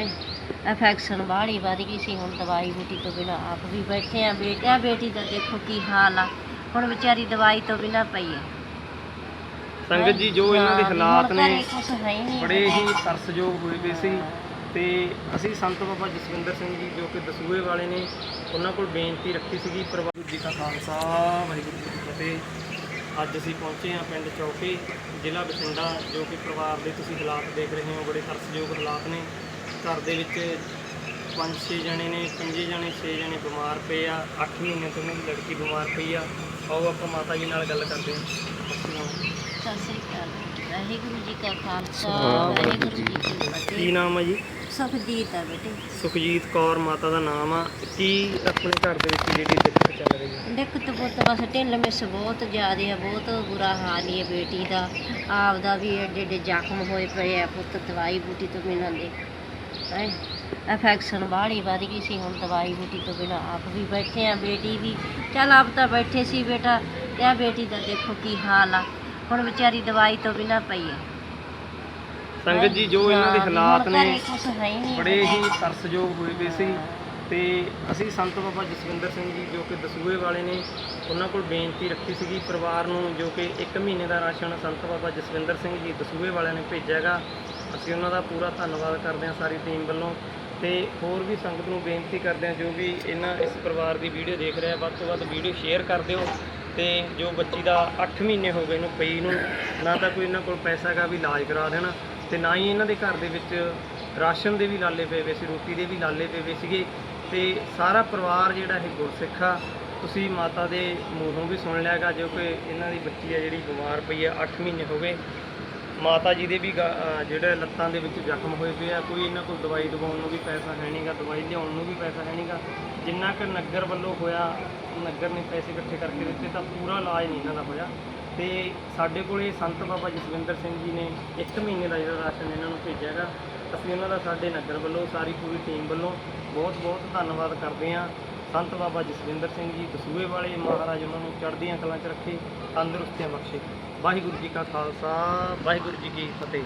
ਹੈ। ਅਫੈਕਸ਼ਨ ਬਾਹਲੀ ਵੱਧ ਗਈ ਸੀ ਹੁਣ ਦਵਾਈ ਬੂਟੀ ਤੋਂ ਬਿਨਾ ਆਪ ਵੀ ਬੈਠੇ ਆ। ਬੇਟਾ ਬੇਟੀ ਦਾ ਦੇਖੋ ਕੀ ਹਾਲ ਆ। ਹੁਣ ਵਿਚਾਰੀ ਦਵਾਈ ਤੋਂ ਬਿਨਾ ਪਈ ਹੈ ਸੰਗਤ ਜੀ ਜੋ ਇਹਨਾਂ ਦੇ ਹਾਲਾਤ ਨੇ ਬੜੇ ਹੀ ਤਰਸਯੋਗ ਹੋਏ ਪਏ ਸੀ। ਤੇ ਅਸੀਂ ਸੰਤ ਬਾਬਾ ਜਸਵਿੰਦਰ ਸਿੰਘ ਜੀ ਜੋ ਕਿ ਦਸੂਏ ਵਾਲੇ ਨੇ ਉਹਨਾਂ ਕੋਲ ਬੇਨਤੀ ਰੱਖੀ ਸੀਗੀ ਪ੍ਰਭੂ ਜੀ ਕਾ ਖਾਲਸਾ ਵਾਹਿਗੁਰੂ ਜੀ ਕੀ ਫਤਿਹ। ਅੱਜ ਅਸੀਂ ਪਹੁੰਚੇ ਹਾਂ ਪਿੰਡ ਚੌਕੇ ਜ਼ਿਲ੍ਹਾ ਬਠਿੰਡਾ ਜੋ ਕਿ ਪਰਿਵਾਰ ਦੇ ਤੁਸੀਂ ਹਾਲਾਤ ਦੇਖ ਰਹੇ ਹੋ ਬੜੇ ਤਰਸਯੋਗ ਹਾਲਾਤ ਨੇ। ਘਰ ਦੇ ਵਿੱਚ ਪੰਜ ਛੇ ਜਣੇ ਨੇ ਪੰਜੇ ਜਣੇ ਛੇ ਜਣੇ ਬਿਮਾਰ ਪਏ ਆ 8 ਮਹੀਨੇ ਤੋਂ ਉਹਨਾਂ ਦੀ ਲੜਕੀ ਬਿਮਾਰ ਪਈ ਆ। ਆਓ ਆਪਾਂ ਮਾਤਾ ਜੀ ਨਾਲ ਗੱਲ ਕਰਦੇ ਹਾਂ। ਸਤਿ ਸ੍ਰੀ ਅਕਾਲ। ਵਾਹਿਗੁਰੂ ਜੀ ਕਾ ਖਾਲਸਾ ਵਾਹਿਗੁਰੂ ਜੀ। ਕੀ ਕੀ ਫਤਿਹ। ਨਾਮ ਆ ਜੀ? ਸੁਖਜੀਤ ਆ ਬੇਟੇ। ਸੁਖਜੀਤ ਕੌਰ ਮਾਤਾ ਦਾ ਨਾਮ ਆ। ਕੀ ਆਪਣੇ ਘਰ ਦੇ ਵਿੱਚ ਜਿਹੜੀ ਦਿੱਕਤ ਚੱਲ ਰਹੀ ਹੈ ਦਿੱਕਤ ਪੁੱਤ ਬਸ ਢਿੱਲ ਮਿਸ ਬਹੁਤ ਜ਼ਿਆਦੇ ਆ ਬਹੁਤ ਬੁਰਾ ਹਾਲ ਹੀ ਹੈ ਬੇਟੀ ਦਾ। ਆਪਦਾ ਵੀ ਏਡੇ ਏਡੇ ਜ਼ਖਮ ਹੋਏ ਪਏ ਆ ਪੁੱਤ ਦਵਾਈ ਬੂਟੀ ਤੋਂ ਬਿਨਾਂ ਦੇ। ਹੈ? ਅਫੈਕਸ਼ਨ ਬਾਹਲੀ ਵੱਧ ਗਈ ਸੀ ਹੁਣ ਦਵਾਈ ਬੂਟੀ ਤੋਂ ਬਿਨਾਂ ਆਪ ਵੀ ਬੈਠੇ ਆ ਬੇਟੀ ਵੀ। ਚੱਲ ਆਪ ਤਾਂ ਬੈਠੇ ਸੀ ਬੇਟਾ ਤੇ ਆ ਬੇਟੀ ਦਾ ਦੇਖੋ ਕੀ ਹਾਲ ਆ। ਹੁਣ ਵਿਚਾਰੀ ਦਵਾਈ ਤੋਂ ਬਿਨਾਂ ਪਈ ਹੈ ਸੰਗਤ ਜੀ ਜੋ ਇਹਨਾਂ ਦੇ ਹਾਲਾਤ ਨੇ ਘਰੇ ਕੁਛ ਹੈ ਹੀ ਨਹੀਂ ਬੜੇ ਹੀ ਤਰਸਯੋਗ ਹੋਏ ਪਏ ਸੀ। ਤੇ ਅਸੀਂ ਸੰਤ ਬਾਬਾ ਜਸਵਿੰਦਰ ਸਿੰਘ ਜੀ ਜੋ ਕਿ ਦਸੂਹੇ ਵਾਲੇ ਨੇ, ਉਹਨਾਂ ਕੋਲ ਬੇਨਤੀ ਰੱਖੀ ਸੀਗੀ, ਪਰਿਵਾਰ ਨੂੰ ਜੋ ਕਿ 1 ਮਹੀਨੇ ਦਾ ਰਾਸ਼ਨ ਸੰਤ ਬਾਬਾ ਜਸਵਿੰਦਰ ਸਿੰਘ ਜੀ ਦਸੂਹੇ ਵਾਲਿਆਂ ਨੇ ਭੇਜਿਆ ਹੈਗਾ। ਅਸੀਂ ਉਹਨਾਂ ਦਾ ਪੂਰਾ ਧੰਨਵਾਦ ਕਰਦੇ ਹਾਂ ਸਾਰੀ ਟੀਮ ਵੱਲੋਂ ਤੇ ਹੋਰ ਵੀ ਸੰਗਤ ਨੂੰ ਬੇਨਤੀ ਕਰਦੇ ਹਾਂ ਜੋ ਵੀ ਇਹਨਾਂ ਇਸ ਪਰਿਵਾਰ ਦੀ ਵੀਡੀਓ ਦੇਖ ਰਿਹਾ, ਵੱਧ ਤੋਂ ਵੱਧ ਵੀਡੀਓ ਸ਼ੇਅਰ ਕਰ ਦਿਓ ਤੇ ਜੋ ਬੱਚੀ ਦਾ 8 ਮਹੀਨੇ ਹੋ ਗਏ ਨੂੰ ਪਈ ਨੂੰ, ਨਾ ਤਾਂ ਕੋਈ ਇਹਨਾਂ ਕੋਲ ਪੈਸਾ ਹੈਗਾ ਵੀ ਇਲਾਜ ਕਰਾ ਦੇਣਾ ਤੇ ਨਾ ਹੀ ਇਹਨਾਂ ਦੇ ਘਰ ਦੇ ਵਿੱਚ ਰਾਸ਼ਨ ਦੇ ਵੀ ਲਾਲੇ ਪਏ ਵੇ ਸੀ, ਰੋਟੀ ਦੇ ਵੀ ਲਾਲੇ ਪਏ ਵੇ ਸੀਗੇ। ਤੇ ਸਾਰਾ ਪਰਿਵਾਰ ਜਿਹੜਾ ਇਹ ਗੁਰਸਿੱਖ ਆ, ਤੁਸੀਂ ਮਾਤਾ ਦੇ ਮੂੰਹੋਂ ਵੀ ਸੁਣ ਲਿਆਗਾ ਜੋ ਕਿ ਇਹਨਾਂ ਦੀ ਬੱਚੀ ਹੈ ਜਿਹੜੀ ਬਿਮਾਰ ਪਈ ਹੈ 8 ਮਹੀਨੇ ਹੋ ਗਏ। ਮਾਤਾ ਜੀ ਦੇ ਵੀ ਗਾ- ਅਹ ਜਿਹੜੇ ਲੱਤਾਂ ਦੇ ਵਿੱਚ ਜ਼ਖਮ ਹੋਏ ਪਏ ਆ, ਕੋਈ ਇਹਨਾਂ ਕੋਲ ਦਵਾਈ ਦਵਾਉਣ ਨੂੰ ਵੀ ਪੈਸਾ ਹੈ ਨਹੀਂਗਾ ਦਵਾਈ ਲਿਆਉਣ ਨੂੰ ਵੀ ਪੈਸਾ ਹੈ ਨਹੀਂਗਾ ਜਿੰਨਾ ਕਿ ਨਗਰ ਵੱਲੋਂ ਹੋਇਆ, ਨਗਰ ਨੇ ਪੈਸੇ ਇਕੱਠੇ ਕਰਕੇ ਦਿੱਤੇ, ਤਾਂ ਪੂਰਾ ਇਲਾਜ ਨਹੀਂ ਇਹਨਾਂ ਦਾ ਹੋਇਆ। ਤੇ ਸਾਡੇ ਕੋਲੇ ਸੰਤ ਬਾਬਾ ਜਸਵਿੰਦਰ ਸਿੰਘ ਜੀ ਨੇ 1 ਮਹੀਨੇ ਦਾ ਜਿਹੜਾ ਰਾਸ਼ਨ ਇਹਨਾਂ ਨੂੰ ਭੇਜਿਆ ਹੈਗਾ। ਅਸੀਂ ਉਹਨਾਂ ਦਾ ਸਾਡੇ ਨਗਰ ਵੱਲੋਂ, ਸਾਰੀ ਪੂਰੀ ਟੀਮ ਵੱਲੋਂ ਬਹੁਤ ਬਹੁਤ ਧੰਨਵਾਦ ਕਰਦੇ ਹਾਂ ਸੰਤ ਬਾਬਾ ਜਸਵਿੰਦਰ ਸਿੰਘ ਜੀ ਦਸੂਏ ਵਾਲੇ ਮਹਾਰਾਜ ਉਹਨਾਂ ਨੂੰ ਚੜ੍ਹਦੀਆਂ ਕਲਾਂ 'ਚ ਰੱਖੇ, ਤੰਦਰੁਸਤੀਆਂ ਬਖਸ਼ੇ। ਵਾਹਿਗੁਰੂ ਜੀ ਕਾ ਖਾਲਸਾ, ਵਾਹਿਗੁਰੂ ਜੀ ਕੀ ਫਤਿਹ।